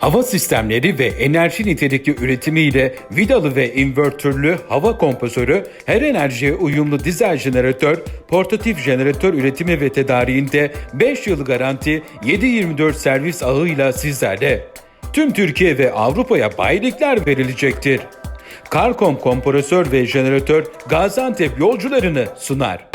Hava sistemleri ve enerji nitelikli üretimiyle vidalı ve invertörlü hava kompresörü, her enerjiye uyumlu dizel jeneratör, portatif jeneratör üretimi ve tedariğinde 5 yıl garanti, 7-24 servis ağıyla sizlerle. Tüm Türkiye ve Avrupa'ya bayilikler verilecektir. Karkom kompresör ve jeneratör Gaziantep yolcularını sunar.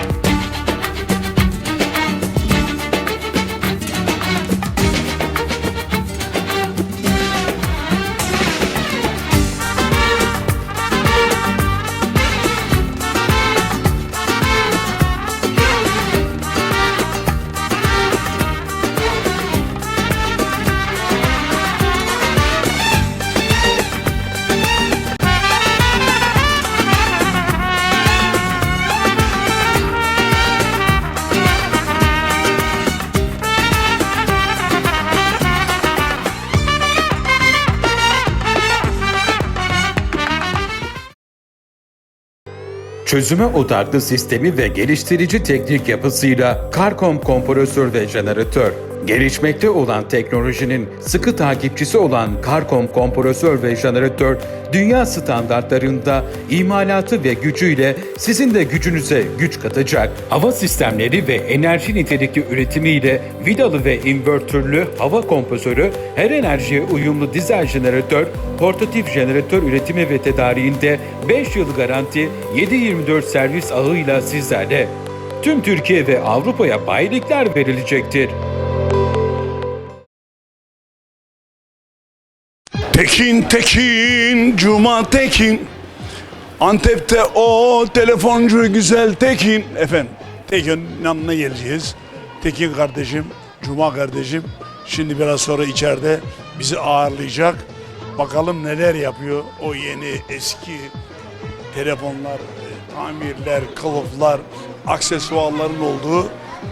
Çözüme odaklı sistemi ve geliştirici teknik yapısıyla Karkom kompresör ve jeneratör, gelişmekte olan teknolojinin sıkı takipçisi olan Karkom kompresör ve jeneratör, dünya standartlarında imalatı ve gücüyle sizin de gücünüze güç katacak. Hava sistemleri ve enerji nitelikli üretimiyle vidalı ve invertörlü hava kompresörü, her enerjiye uyumlu dizel jeneratör, portatif jeneratör üretimi ve tedariğinde 5 yıl garanti, 7-24 servis ağıyla sizlerle. Tüm Türkiye ve Avrupa'ya bayilikler verilecektir. Tekin Tekin, Cuma Tekin. Antep'te o telefoncu güzel Tekin. Efendim, Tekin'in yanına geleceğiz. Tekin kardeşim, Cuma kardeşim. Şimdi biraz sonra içeride bizi ağırlayacak. Bakalım neler yapıyor o yeni eski telefonlar, e, tamirler, kılıflar, aksesuarların olduğu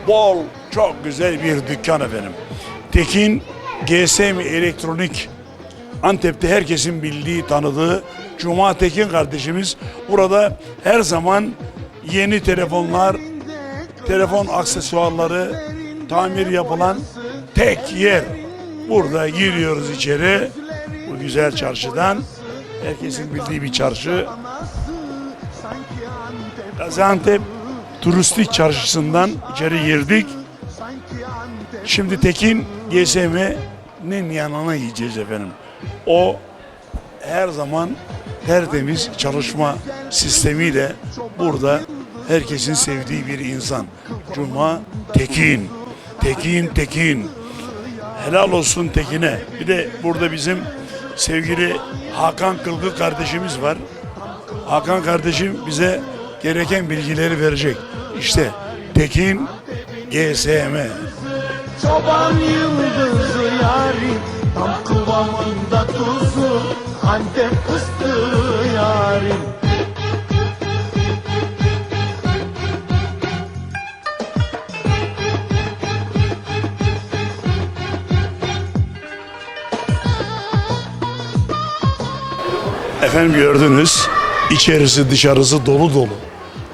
bol, çok güzel bir dükkan efendim. Tekin GSM Elektronik Antep'te herkesin bildiği, tanıdığı Cuma Tekin kardeşimiz burada her zaman yeni telefonlar, telefon aksesuarları tamir yapılan tek yer. Burada giriyoruz içeri bu güzel çarşıdan. Herkesin bildiği bir çarşı. Gaziantep turistik çarşısından içeri girdik. Şimdi Tekin GSM'nin yanına gideceğiz efendim. O her zaman tertemiz çalışma sistemiyle burada herkesin sevdiği bir insan. Cuma Tekin. Tekin Tekin. Helal olsun Tekin'e. Bir de burada bizim sevgili Hakan Kılgı kardeşimiz var. Hakan kardeşim bize gereken bilgileri verecek. İşte Tekin GSM. Çoban yıldızı yarim Tam kıvamında tuzu Antep fıstığı yarim Efendim gördünüz içerisi dışarısı dolu dolu.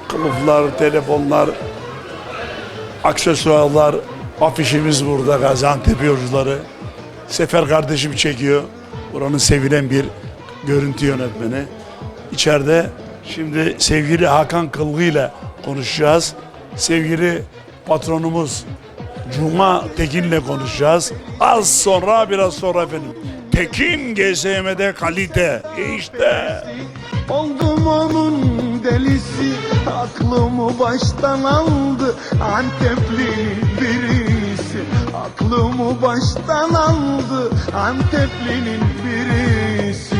Kılıflar, telefonlar, aksesuarlar, afişimiz burada Gaziantep yolcuları. Sefer kardeşim çekiyor. Buranın sevilen bir görüntü yönetmeni. İçeride şimdi sevgili Hakan Kılgı ile konuşacağız. Sevgili patronumuz Cuma Tekin'le konuşacağız. Az sonra biraz sonra efendim. Tekin GSM'de kalite. İşte. Oldum onun delisi Aklımı baştan aldı Anteplinin birisi Aklımı baştan aldı Anteplinin birisi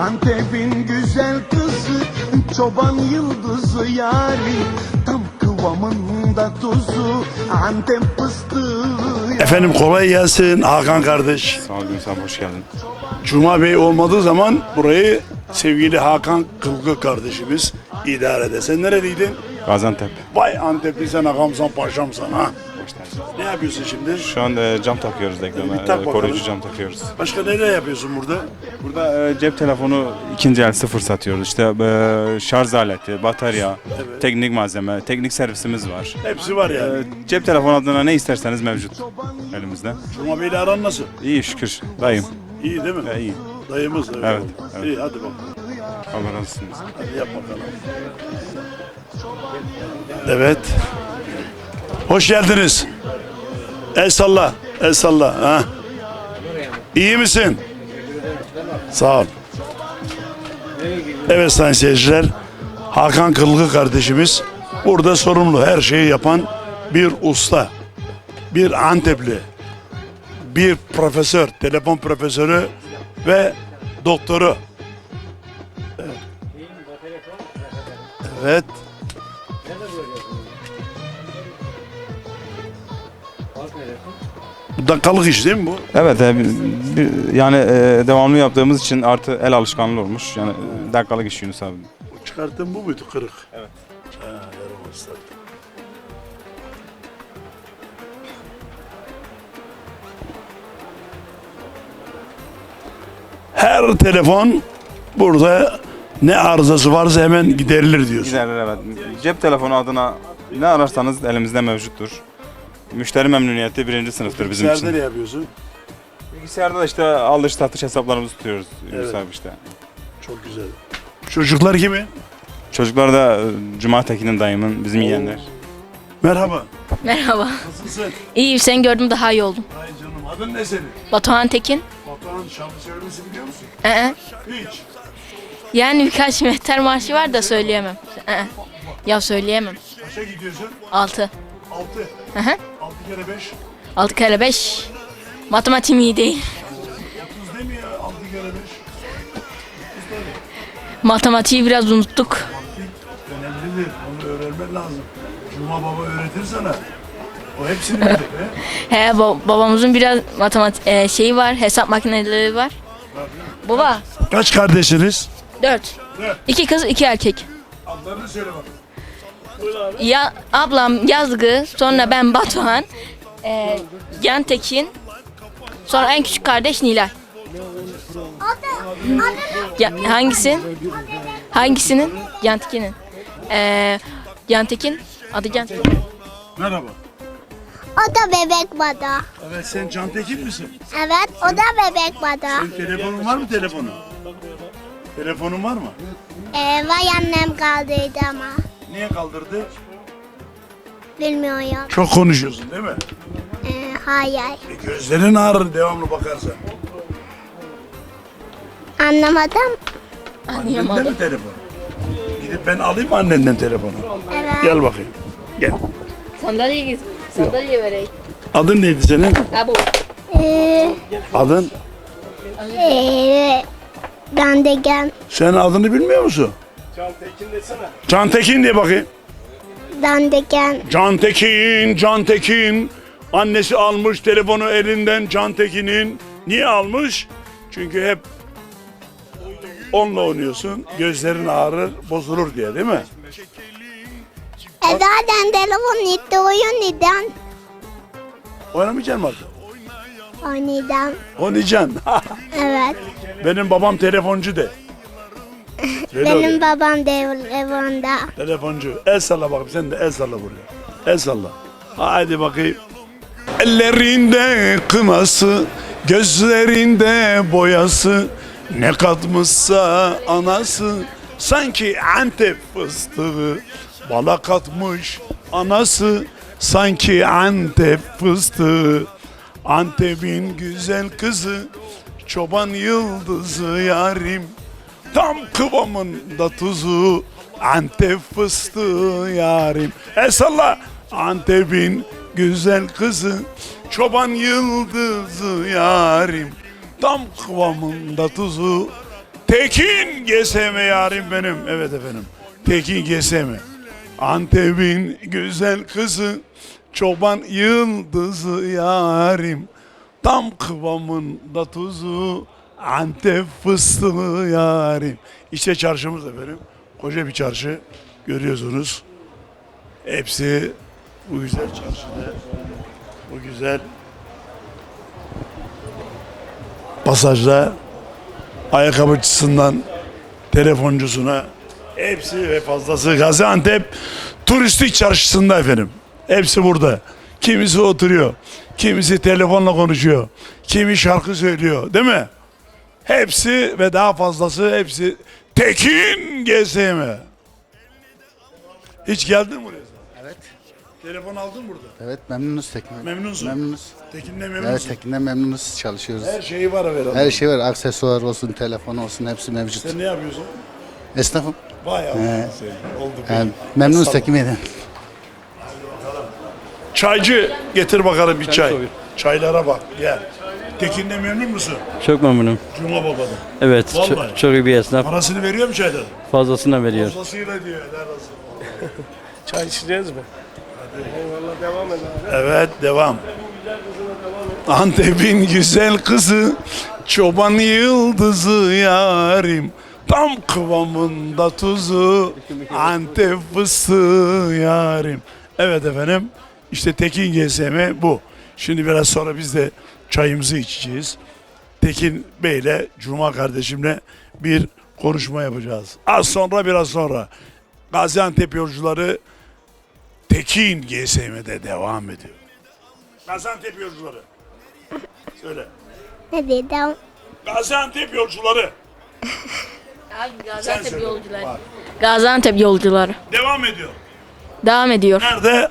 Antep'in güzel kızı Çoban yıldızı yari Tam kıvamında tuzu Antep fıstığı Efendim kolay gelsin Hakan kardeş. Sağ olun sen hoş geldin. Cuma Bey olmadığı zaman burayı sevgili Hakan Kılgı kardeşimiz idare eder. Sen nereliydin? Gaziantep. Vay Antepli sen ağamsan paşamsan ha. Ne yapıyorsun şimdi? Şu an e, cam takıyoruz ekrana. Bir tak E, bakalım. koruyucu cam takıyoruz. Başka neler yapıyorsun burada? Burada e, cep telefonu ikinci el sıfır satıyoruz. İşte e, şarj aleti, batarya, teknik malzeme, teknik servisimiz var. Hepsi var E, yani. cep telefonu adına ne isterseniz mevcut elimizde. Cuma Bey'le aran nasıl? İyi şükür. Dayım. İyi değil mi? E, iyi. Dayımız evet. Evet, evet. İyi hadi bakalım. Allah razı olsun. Hadi yap bakalım. Evet. Hoş geldiniz. El salla. El salla. Ha. İyi misin? Sağ ol. Evet sayın seyirciler. Hakan Kılgı kardeşimiz burada sorumlu her şeyi yapan bir usta. Bir Antepli. Bir profesör, telefon profesörü ve doktoru. Evet. Bu dakikalık iş değil mi bu? Evet, e, bir- yani e, devamlı yaptığımız için artı el alışkanlığı olmuş. Yani e, dakikalık iş Yunus abi. Çıkarttığın bu muydu kırık? Evet. Ha, yaramaz tabii. Her telefon burada ne arızası varsa hemen giderilir diyorsun. Giderler evet. Cep telefonu adına ne ararsanız elimizde mevcuttur. Müşteri memnuniyeti birinci sınıftır bizim Bilgisayarda için. ne yapıyorsun? Bilgisayarda da işte alış satış hesaplarımızı tutuyoruz Yunus Evet. abi işte. Çok güzel. Çocuklar kimi? Çocuklar da e, Cuma Tekin'in dayımın bizim yeğenler. Merhaba. Merhaba. Nasılsın? İyiyim seni gördüm daha iyi oldum. Ay canım adın ne senin? Batuhan Tekin. Batuhan şarkı söylemesi biliyor musun? Ee, Hiç. yani birkaç mehter marşı var da söyleyemem. Ee, ya söyleyemem. Kaça gidiyorsun? 6. 6. Hı hı. 6 kere 5. 6 kere 5. Matematiğim iyi değil. 30 değil mi ya? 6 kere 5. Matematiği biraz unuttuk. Önemlidir. Onu öğrenmen lazım. Cuma baba öğretir sana. O hepsini bilir. he? He ba- babamızın biraz matematik e, şeyi var. Hesap makineleri var. Baba Kaç kardeşiniz? 4. Dört. 2 kız 2 erkek. Adlarını söyle bakalım. Ya ablam Yazgı, sonra ben Batuhan, e, Can Tekin, sonra en küçük kardeş Nilay. Ya, hangisi? Hangisinin? Can Tekin'in. E, Can Tekin, adı Can Tekin. Merhaba. O da bebek bada. Evet sen Cantekin misin? Evet, o da bebek bada. Senin telefonun var mı telefonun? Telefonun var mı? Ee, vay annem kaldıydı ama. Niye kaldırdı? Bilmiyorum. Çok konuşuyorsun değil mi? Ee, hayır. E, gözlerin ağrır devamlı bakarsan. Anlamadım. Annende Anlayamadım. mi telefon? Gidip ben alayım mı annenden telefonu? Evet. Gel bakayım. Gel. Sandalye git. Sandalye vereyim. Adın neydi senin? Ha bu. Ee, Adın? ee, ben de gel. Sen adını bilmiyor musun? Cantekin desene. Cantekin diye bakayım. Ben de gel. Cantekin, Cantekin. Annesi almış telefonu elinden Cantekin'in. Niye almış? Çünkü hep onunla oynuyorsun. Gözlerin ağrır, bozulur diye değil mi? E zaten telefon gitti oyun neden? Oynamayacaksın mı artık? Oynayacağım. Oynayacaksın. Evet. Benim babam telefoncu de. Benim babam telefonda. Telefoncu. El salla bakayım sen de el salla buraya. El salla. Haydi bakayım. Ellerinde kınası, gözlerinde boyası, ne katmışsa anası, sanki Antep fıstığı, bala katmış anası, sanki Antep fıstığı. Antep'in güzel kızı, çoban yıldızı yarim, Tam kıvamında tuzu Antep fıstığı yarim. El salla Antep'in güzel kızı Çoban yıldızı yarim. Tam kıvamında tuzu Tekin Geseme yarim benim. Evet efendim Tekin Geseme. Antep'in güzel kızı Çoban yıldızı yarim. Tam kıvamında tuzu Antep fıstığı yarim. İşte çarşımız efendim. Koca bir çarşı görüyorsunuz. Hepsi bu güzel çarşıda, bu güzel pasajda ayakkabıcısından telefoncusuna hepsi ve fazlası Gaziantep turistik çarşısında efendim. Hepsi burada. Kimisi oturuyor, kimisi telefonla konuşuyor, kimi şarkı söylüyor değil mi? Hepsi ve daha fazlası hepsi Tekin GSM. Hiç geldin mi buraya? Evet. Telefon aldın burada. Evet memnunuz Tekin. Memnunsun. Memnunuz. Tekin'le Evet memnunsun. Tekin'den memnunuz çalışıyoruz. Her şeyi var herhalde. Her şey var. Aksesuar olsun, telefon olsun hepsi mevcut. Sen ne yapıyorsun? Esnafım. Vay seni. Oldu. Peki. memnunuz. Tekin Bey'den. Çaycı getir bakalım bir çay. Çaylara bak gel. Tekin'le memnun musun? Çok memnunum. Cuma babadan. Evet, Vallahi. çok, çok iyi bir esnaf. Parasını veriyor mu çaydan? Fazlasına veriyor. Fazlasıyla diyor. helal olsun. Çay içeceğiz mi? Eyvallah devam edin abi. Evet devam. Antep'in güzel kızı çoban yıldızı yarim tam kıvamında tuzu Antep fıstığı yarim. Evet efendim işte Tekin GSM bu. Şimdi biraz sonra biz de çayımızı içeceğiz. Tekin Bey'le Cuma kardeşimle bir konuşma yapacağız. Az sonra biraz sonra Gaziantep yolcuları Tekin GSM'de devam ediyor. Gaziantep yolcuları. Söyle. Ne dedim? Gaziantep yolcuları. Abi Gaziantep söyle. yolcuları. Gaziantep yolcuları. Devam ediyor. Devam ediyor. Nerede?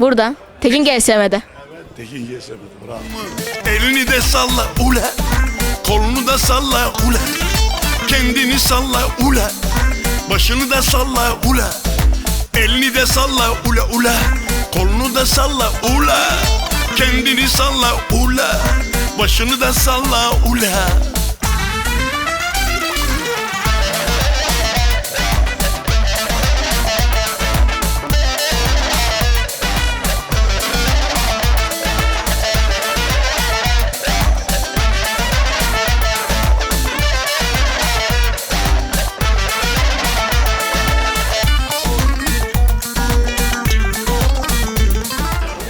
Burada. Tekin GSM'de. Tekin GSM'de. Bravo. Elini de salla ula Kolunu da salla ula Kendini salla ula Başını da salla ula Elini de salla ula ula Kolunu da salla ula Kendini salla ula Başını da salla ula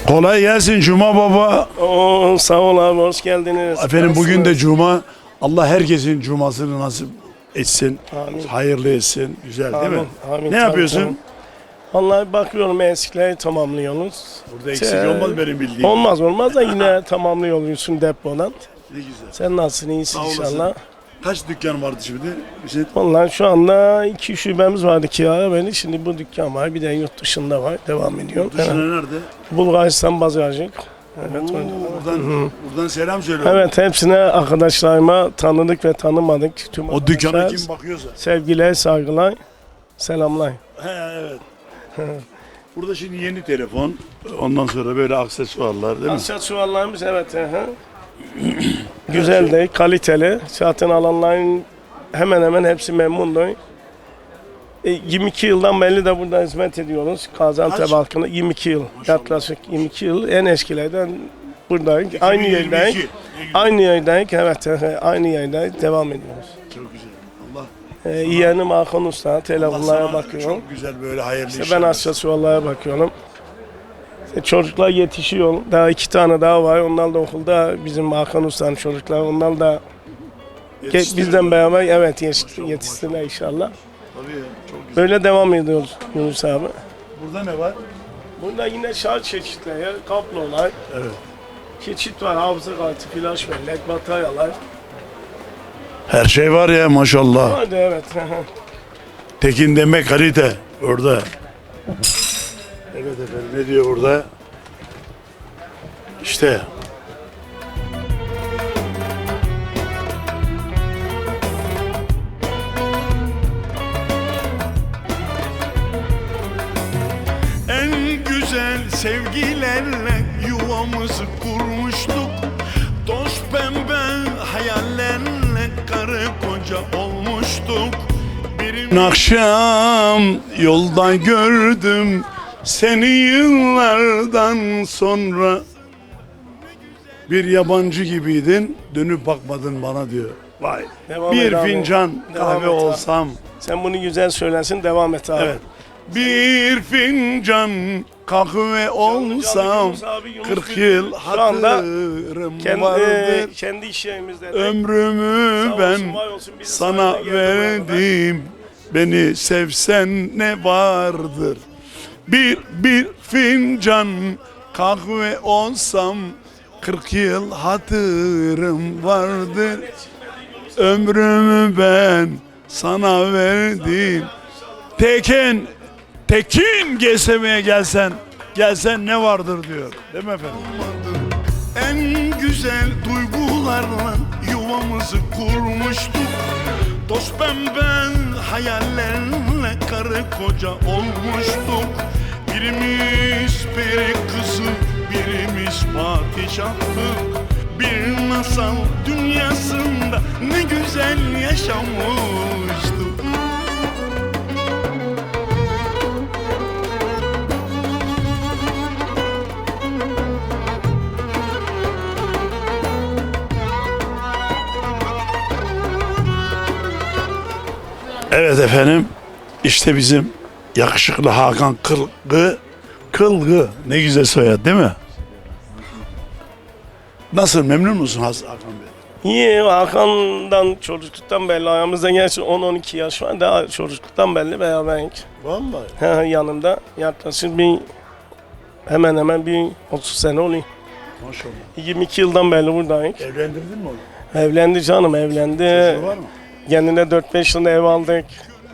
Kolay gelsin Cuma Baba. Oo, sağ ol abi hoş geldiniz. Efendim bugün de Nasılsınız? Cuma. Allah herkesin Cumasını nasip etsin. Amin. Hayırlı etsin. Güzel değil mi? Amin, amin, ne tabii, yapıyorsun? tabii. Vallahi bakıyorum eksikleri tamamlıyoruz. Burada eksik Ee, olmaz benim bildiğim. Olmaz olmaz da yine tamamlıyorsun depodan. Ne güzel. Sen nasılsın iyisin Sağ olasın. inşallah. Kaç dükkan vardı şimdi? Şey Vallahi şu anda iki şubemiz vardı kiraya beni. Şimdi bu dükkan var. Bir de yurt dışında var. Devam ediyor. dışına Evet. nerede? Bulgaristan Bazarcık. Evet, Oo, buradan, buradan selam söylüyorum. Evet hepsine arkadaşlarıma tanıdık ve tanımadık. Tüm O dükkana kim bakıyorsa. Sevgiler, saygılar, selamlar. He evet. Burada şimdi yeni telefon. Ondan sonra böyle aksesuarlar değil mi? Aksesuarlarımız evet. hı hı. Güzel de, kaliteli. Zaten alanların hemen hemen hepsi memnundu. E, 22 yıldan beri de burada hizmet ediyoruz. Gaziantep halkına 22 yıl. Yaklaşık 22 yıl en eskilerden buradayız. Aynı 2022. yerdeyiz. Ne güzel. Aynı yerdeyiz. Evet, hı. aynı yerdeyiz. Devam ediyoruz. Çok güzel. Allah, E, yeğenim Hakan Usta, Allah telefonlara sana bakıyorum. çok güzel böyle hayırlı İşte işler. ben versin. aksesuarlara bakıyorum. İşte çocuklar yetişiyor. Daha iki tane daha var. Onlar da okulda bizim Hakan Usta'nın çocuklar. Onlar da ge- bizden beraber evet yetiş- yetişsinler inşallah. Tabii ya, çok güzel. Böyle devam ediyoruz Yunus abi. Burada ne var? Burada yine şarj çeşitleri, kablolar, Evet. keçit var, hafıza kartı, flash bellek, bataryalar. Her şey var ya maşallah. Hadi evet. Tekin demek kalite orada. Evet efendim ne diyor burada? İşte. En güzel sevgilerle yuvamızı kurmuştuk. Toz pembe hayallerle karı koca olmuştuk. Birin akşam yolda gördüm seni yıllardan sonra bir yabancı gibiydin dönüp bakmadın bana diyor. Vay. Devam bir et abi. fincan Devam kahve et abi. olsam. Sen bunu güzel söylesin, devam et abi. Evet. Bir fincan kahve olsam Yunus abi, Yunus 40 Bülbül yıl hatırım Kendi, vardır. kendi iş yerimizde. de. Ömrümü ben olsun, sana verdim. Beni sevsen ne vardır? Bir bir fincan kahve olsam 40 yıl hatırım vardır. Ömrümü ben sana verdim. Tekin, Tekin GSM'ye gelsen, gelsen ne vardır diyor. Değil mi efendim? En güzel duygularla yuvamızı kurmuştuk Toz pemben hayallerle karı koca olmuştuk. Birimiz peri kızı, birimiz padişahlık Bir masal dünyasında ne güzel yaşamıştık Evet efendim. İşte bizim yakışıklı Hakan Kılgı. Kılgı. Ne güzel soyad değil mi? Nasıl memnun musun Hakan Bey? İyi Hakan'dan çocukluktan belli ayağımızda gerçi 10-12 yaş var daha çocukluktan belli beraberlik. Vallahi. Yanımda yaklaşık bir hemen hemen bir 30 sene oluyor. Maşallah. 22 yıldan beri buradayım. Evlendirdin mi onu? Evlendi canım evlendi. Çocuğu var mı? Kendine 4-5 tane ev aldık.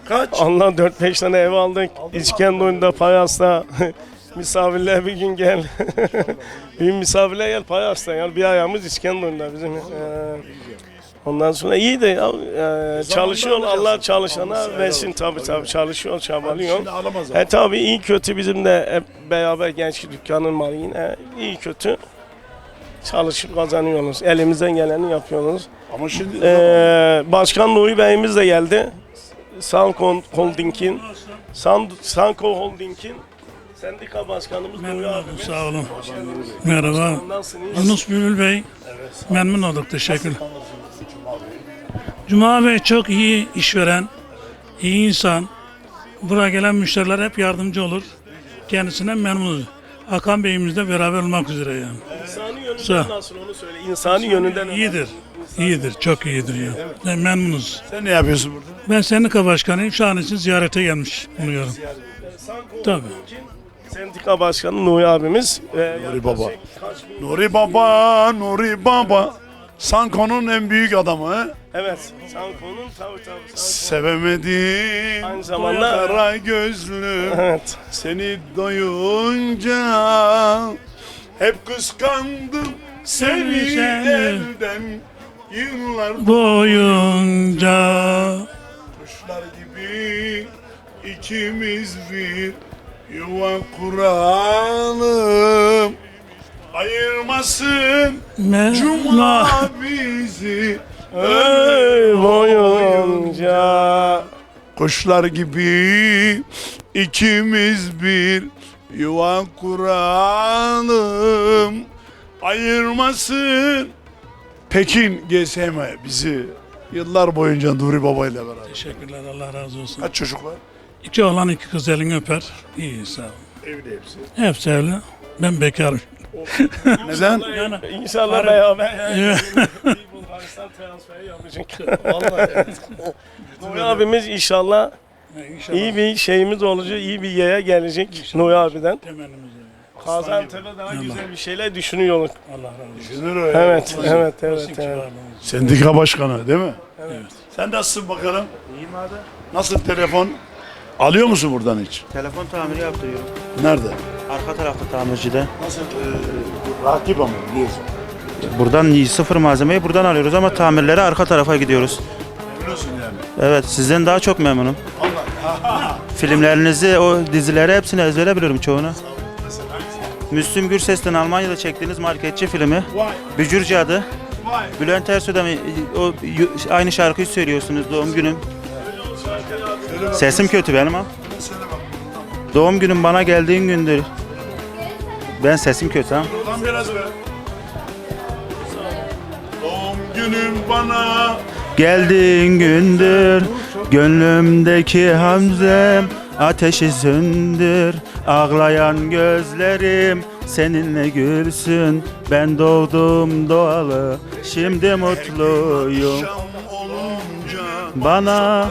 Kaç? Allah 4-5 tane ev aldık. İskenderun'da, Payas'ta. Misafirler bir gün gel. bir misafirler gel Payas'ta. Yani bir ayağımız İskenderun'da bizim. Ee, ondan sonra iyi de ya, e, çalışıyor Allah çalışana versin tabii tabii çalışıyor çabalıyor. E tabii iyi kötü bizim de hep beraber genç dükkanın malı yine iyi kötü çalışıp kazanıyoruz. Elimizden geleni yapıyoruz. Ama şimdi Ee, Başkan Nuri Bey'imiz de geldi. Sanko Holding'in San, Sanko Holding'in sendika başkanımız Nuri abimiz. Sağ olun. Merhaba. Nasılsınız? Yunus Bülül Bey. Memnun olduk. Teşekkür Cuma Bey çok iyi işveren, iyi insan. Buraya gelen müşteriler hep yardımcı olur. Kendisine memnunuz. Hakan Bey'imizle beraber olmak üzere yani. İnsani yönünden Sağ. nasıl onu söyle. İnsani yönünden İyidir. İyidir. Çok iyidir ya. Yani memnunuz. sen ne yapıyorsun burada? Ben sendika başkanıyım. Şu an için ziyarete gelmiş bulunuyorum. Sanko Tabii. Sendika başkanı Nuri abimiz. Ee, Nuri Baba. Nuri Baba, Nuri Baba. Sanko'nun en büyük adamı. Evet. Sanko'nun tabii tabii. Sanko. Sevemedim. Aynı zamanda- Kara gözlü. Evet. Seni doyunca hep kıskandım seni Seni, seni. elden yıllar Boyunca kuşlar gibi ikimiz bir yuva kuralım ayırmasın me cuma bizi Ömür boyunca Kuşlar gibi ikimiz bir yuva kuralım. Ayırmasın. Pekin GSM bizi yıllar boyunca Nuri Baba ile beraber. Teşekkürler. Allah razı olsun. Kaç çocuk var? İki oğlan iki kız elini öper. İyi sağ ol. Evli hepsi. Hepsi evli. Ben bekarım. Neden? Yani İnşallah beraber Evet. bir Bulgaristan transferi yapacak. Nuri abimiz inşallah İnşallah. iyi bir şeyimiz olacak, iyi bir yere gelecek Nuri abiden. Temennimiz. Gaziantep'e daha güzel bir şeyler düşünüyoruz. Allah razı olsun. Düşünür o ya. Evet, evet, evet, evet. çıkardı. Sendika başkanı değil mi? Evet. Sen nasılsın bakalım? İyiyim abi. Nasıl telefon? Alıyor musun buradan hiç? Telefon tamiri yaptırıyorum. Nerede? Arka tarafta tamircide. Nasıl? E, rakip ama biliyorsun. Buradan sıfır malzemeyi buradan alıyoruz ama tamirlere arka tarafa gidiyoruz. Biliyorsun yani. Evet sizden daha çok memnunum. Filmlerinizi, o dizileri hepsini ezbere biliyorum çoğunu. Müslüm Gürses'ten Almanya'da çektiğiniz marketçi filmi. Vay Bücürcü adı. vay. Bülent Ersoy'da mı o y- aynı şarkıyı söylüyorsunuz doğum günüm. Sesim kötü benim ama. Doğum günüm bana geldiğin gündür. Ben sesim kötü ha. Ulan biraz be. Doğum günüm bana Geldiğin gündür gönlümdeki Hamzem Ateşi söndür ağlayan gözlerim Seninle gülsün ben doğdum doğalı Şimdi mutluyum Bana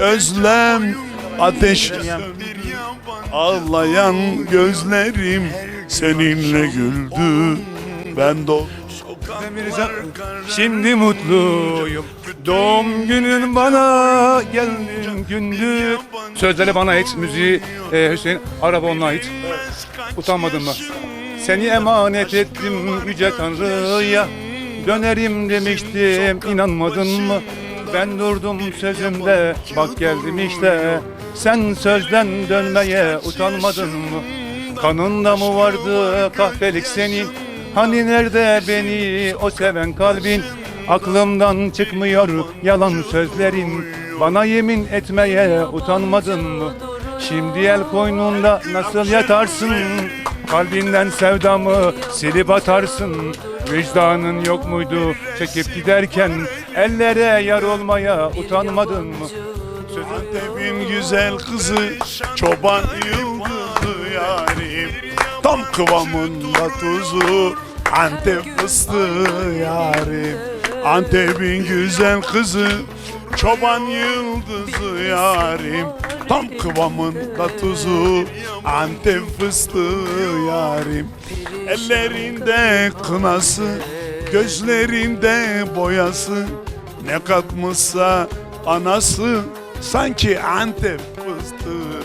özlem ateş Ağlayan gözlerim seninle güldü Ben de Şimdi mutluyum. Doğum günün bana geldin gündür. Sözleri bana ait, müziği e, Hüseyin Araboğlu'na ait. Utanmadın mı? Seni emanet ettim yüce Tanrı'ya. Dönerim demiştim, inanmadın mı? Ben durdum sözümde, bak geldim işte. Sen sözden dönmeye utanmadın mı? Kanında mı vardı kahpelik senin? Hani nerede beni o seven kalbin? Aklımdan çıkmıyor yalan sözlerin. Bana yemin etmeye utanmadın mı? Şimdi el koynunda nasıl yatarsın? Kalbinden sevdamı silip atarsın. Vicdanın yok muydu çekip giderken ellere yar olmaya utanmadın mı? Antep'in güzel kızı Çoban yıldızı yarim. Tam kıvamında tuzu Antep fıstığı yarim. Antep'in güzel kızı Çoban yıldızı yarim. Tam kıvamında tuzu Antep fıstığı yarim. Ellerinde kınası Gözlerinde boyası Ne katmışsa anası Sanki Antep fıstığı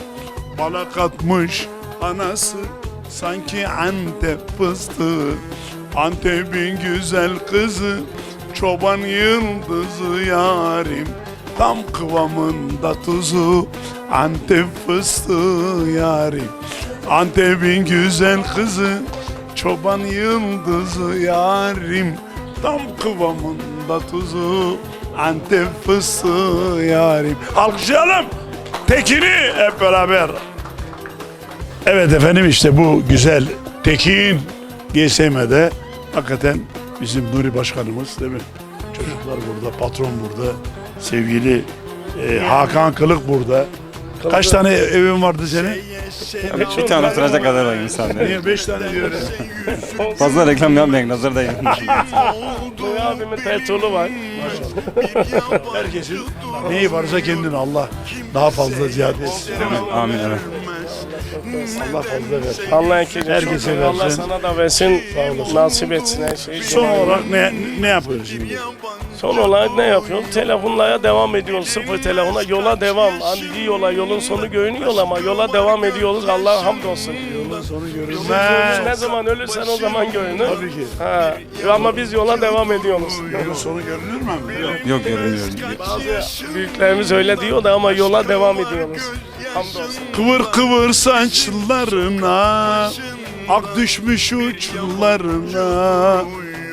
Bala katmış anası Sanki Antep fıstığı. Antep'in güzel kızı Çoban yıldızı yarim Tam kıvamında tuzu. Antep fıstığı yarim. Antep'in güzel kızı Çoban yıldızı yarim Tam kıvamında tuzu Antep fıstığı yarim Alkışlayalım Tekin'i hep beraber Evet efendim işte bu güzel Tekin GSM'de hakikaten bizim Nuri Başkanımız değil mi? Çocuklar burada, patron burada, sevgili e, Hakan Kılık burada. Kaç tane evin vardı senin? Bir tane oturacak kadar var insan. Niye beş tane diyor? Fazla reklam yapmayın, nazardayım. Nuri abimin petrolü var. Herkesin neyi varsa kendine Allah daha fazla ziyade etsin. Amin. Evet. Allah fazla versin. Allah ekecek. Herkese Allah versin. sana da versin. Nasip etsin her şeyi. Son olarak ne ne yapıyoruz şimdi? Son olarak ne yapıyoruz? Telefonlara devam ediyoruz. Sıfır telefona yola devam. Hani yola yolun sonu görünüyor ama yola devam ediyoruz. Allah'a hamdolsun. Yolun sonu Ne görünmez. zaman ölürsen o zaman görünür. Tabii ki. Ha, ama biz yola devam ediyoruz. Yolun sonu görünür mü? Yok. Yok görünmüyor. Bazı büyüklerimiz öyle diyor da ama yola devam ediyoruz. Hamdolsun. Kıvır kıvır saçlarına Ak düşmüş uçlarına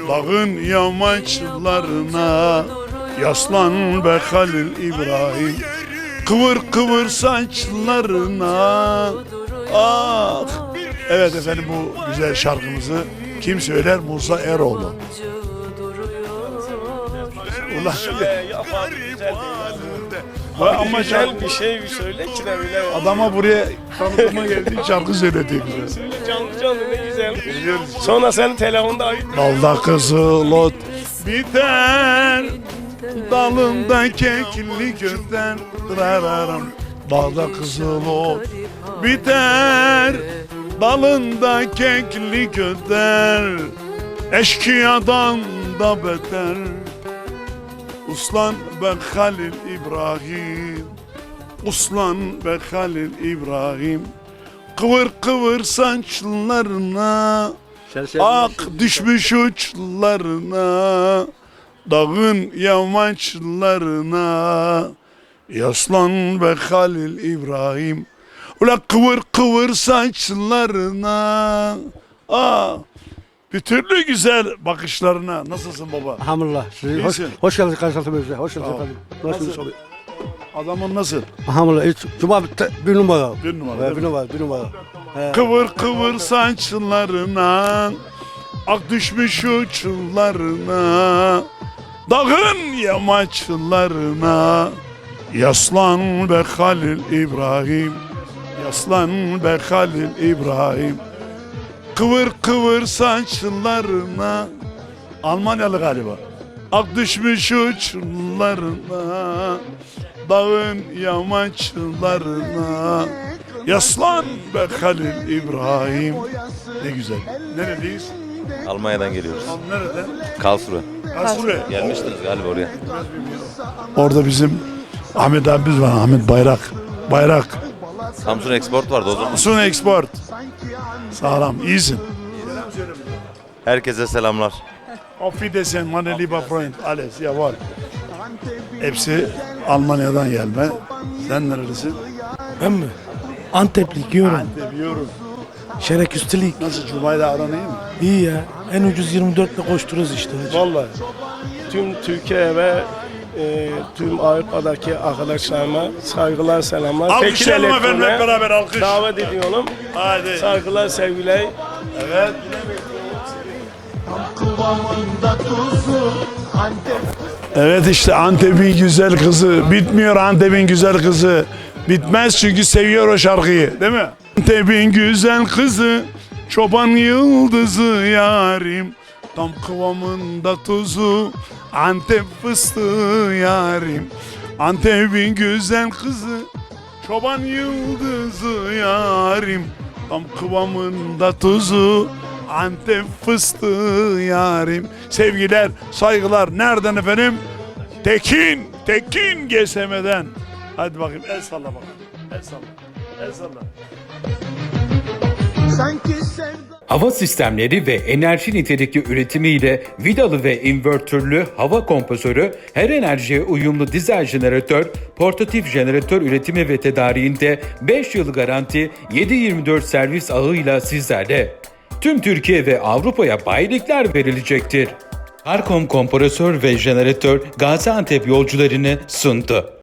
Dağın yamaçlarına Yaslan be Halil İbrahim Kıvır kıvır saçlarına Ah Evet efendim bu güzel şarkımızı kim söyler? Musa Eroğlu. Ulan Değil. ama şarkı, bir şey söyle ki de bile. adama buraya tanıtıma geldi şarkı söyledi güzel. Söyle canlı canlı ne güzel. Sonra senin telefonda ayıp. Dalda kızıl ot biter Dalında kekli kökten Dırararım Dalda kızıl ot biter Dalında kekli kökten Eşkıyadan da beter Uslan be Halil İbrahim. Uslan be Halil İbrahim. Kıvır kıvır saçlarına. Ak düşmüş. uçlarına. Dağın yamaçlarına. Yaslan be Halil İbrahim. Ula kıvır kıvır saçlarına. Aa, bir türlü güzel bakışlarına Nasılsın baba? Elhamdülillah. Sizi hoş, İyisin. hoş geldiniz karşılaştığımızda. Hoş geldiniz ol. efendim. Nasıl? Nasılsınız? Adamın nasıl? Elhamdülillah. Hiç, Cuma bir, bir numara. Bir numara, Evet, bir mi? numara, bir numara. He. Kıvır kıvır saçlarına Ak düşmüş uçlarına Dağın yamaçlarına Yaslan be Halil İbrahim Yaslan be Halil İbrahim Kıvır kıvır saçlarına Almanyalı galiba Ak düşmüş uçlarına Dağın yamaçlarına Yaslan be Halil İbrahim Ne güzel Neredeyiz? Almanya'dan geliyoruz. Nereden? Karlsruhe. Karlsruhe. Gelmiştiniz galiba oraya. Orada bizim Ahmet abimiz var Ahmet Bayrak Bayrak Samsung Export vardı o zaman. Sun Export Sağlam iyisin Herkese selamlar. Auf Wiedersehen, meine lieber Freund. Alles, jawohl. Hepsi Almanya'dan gelme. Sen nerelisin? Ben mi? Anteplik yiyorum. Antep, yorum. Şerek üstelik. Nasıl Cuma'yla aran iyi mi? İyi ya. En ucuz 24 ile koştururuz işte. Vallahi. Tüm Türkiye ve e, tüm Avrupa'daki arkadaşlarıma saygılar, selamlar. Alkışlayalım Tekil efendim hep beraber alkış. Davet ediyorum. Hadi. Saygılar, sevgiler. Evet. Evet işte Antep'in güzel kızı. Bitmiyor Antep'in güzel kızı. Bitmez çünkü seviyor o şarkıyı değil mi? Antep'in güzel kızı. Çoban yıldızı yarim. Tam kıvamında tuzu. Antep fıstığı yarim. Antep'in güzel kızı. Çoban yıldızı yarim. Tam kıvamında tuzu. Antep fıstığı yarim. Sevgiler, saygılar. Nereden efendim? Tekin, Tekin GSM'den. Hadi bakayım el salla bakalım. El salla. El salla. Hava sistemleri ve enerji nitelikli üretimiyle vidalı ve invertörlü hava kompresörü, her enerjiye uyumlu dizel jeneratör, portatif jeneratör üretimi ve tedariğinde 5 yıl garanti, 7-24 servis ağıyla sizlerle. Tüm Türkiye ve Avrupa'ya bayilikler verilecektir. Karkom kompresör ve jeneratör Gaziantep yolcularını sundu.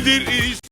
gibidir